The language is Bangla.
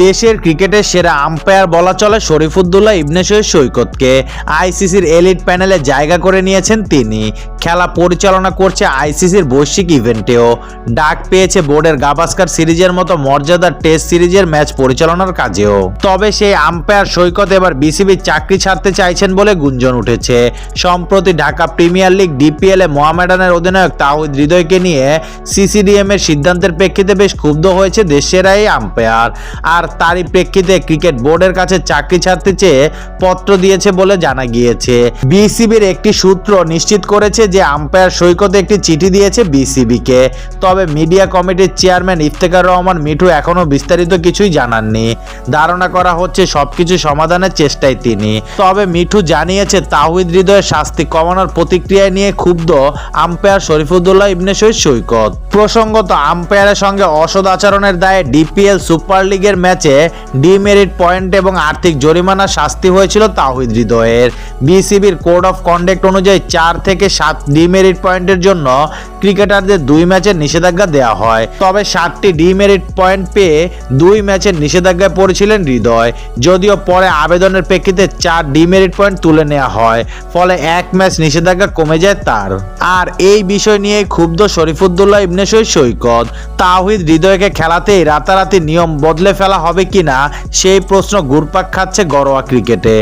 দেশের ক্রিকেটের সেরা আম্পায়ার বলা চলে শরীফুদ্দৌল্লাহ ইবনে সৈকতকে। আইসিসির এলিট প্যানেলে জায়গা করে নিয়েছেন তিনি। খেলা পরিচালনা করছে আইসিসির বৈশ্বিক ইভেন্টেও। ডাক পেয়েছে বোর্ডের গাভাস্কার সিরিজের মতো মর্যাদার টেস্ট সিরিজের ম্যাচ পরিচালনার কাজেও। তবে সেই আম্পায়ার সৈকত এবার বিসিবির চাকরি ছাড়তে চাইছেন বলে গুঞ্জন উঠেছে। সম্প্রতি ঢাকা প্রিমিয়ার লিগ ডিপিএল এ মোহামেডানের অধিনায়ক তাহিদ হৃদয়কে নিয়ে সিসিডিএম এর সিদ্ধান্তের প্রেক্ষিতে বেশ ক্ষুব্ধ হয়েছে দেশের এই আম্পায়ার আর তারই প্রেক্ষিতে ক্রিকেট বোর্ডের কাছে চাকরি ছাড়তে চেয়ে পত্র দিয়েছে বলে জানা গিয়েছে। বিসিবির একটি সূত্র নিশ্চিত করেছে যে আম্পায়ার সৈকত একটি চিঠি দিয়েছে বিসিবিকে। তবে মিডিয়া কমিটির চেয়ারম্যান ইফতেখার রহমান মিঠু এখনও বিস্তারিত কিছুই জানাননি। ধারণা করা হচ্ছে সবকিছু সমাধানের চেষ্টায় তিনি। তবে মিঠু জানিয়েছে, তাহিদ হৃদয়ের শাস্তি কমানোর প্রতিক্রিয়া নিয়ে ক্ষুব্ধ আম্পায়ার শরীফুদ্দৌল্লাহ ইবনে সৈকত। প্রসঙ্গত, আম্পায়ারের সঙ্গে অসদ আচরণের দায়ে ডিপিএল সুপার লিগের ম্যাচে ডিমেরিট পয়েন্ট এবং আর্থিক জরিমানা শাস্তি হয়েছিল তাহিদ হৃদয়ের। বিসিবির কোড অফ কন্ডাক্ট অনুযায়ী চার থেকে সাত ডিমেরিট পয়েন্টের জন্য ক্রিকেটারদের দুই ম্যাচের নিষেধাজ্ঞা দেওয়া হয়। তবে সাতটি ডিমেরিট পয়েন্ট পেয়ে দুই ম্যাচের নিষেধাজ্ঞায় পড়েছিলেন হৃদয়। যদিও পরে আবেদনের প্রেক্ষিতে চার ডিমেরিট পয়েন্ট তুলে নেওয়া হয়, ফলে এক ম্যাচ নিষেধাজ্ঞা কমে যায় তার। আর এই বিষয় নিয়ে ক্ষুব্ধ শরীফুদ্দৌল্লাহ ইবনে শহীদ সৈকত, তাহিদ হৃদয়কে খেলাতেই রাতারাতি নিয়ম বদলে ফেলা হবে কিনা সেই প্রশ্ন ঘুরপাক খাচ্ছে ঘরোয়া ক্রিকেটে।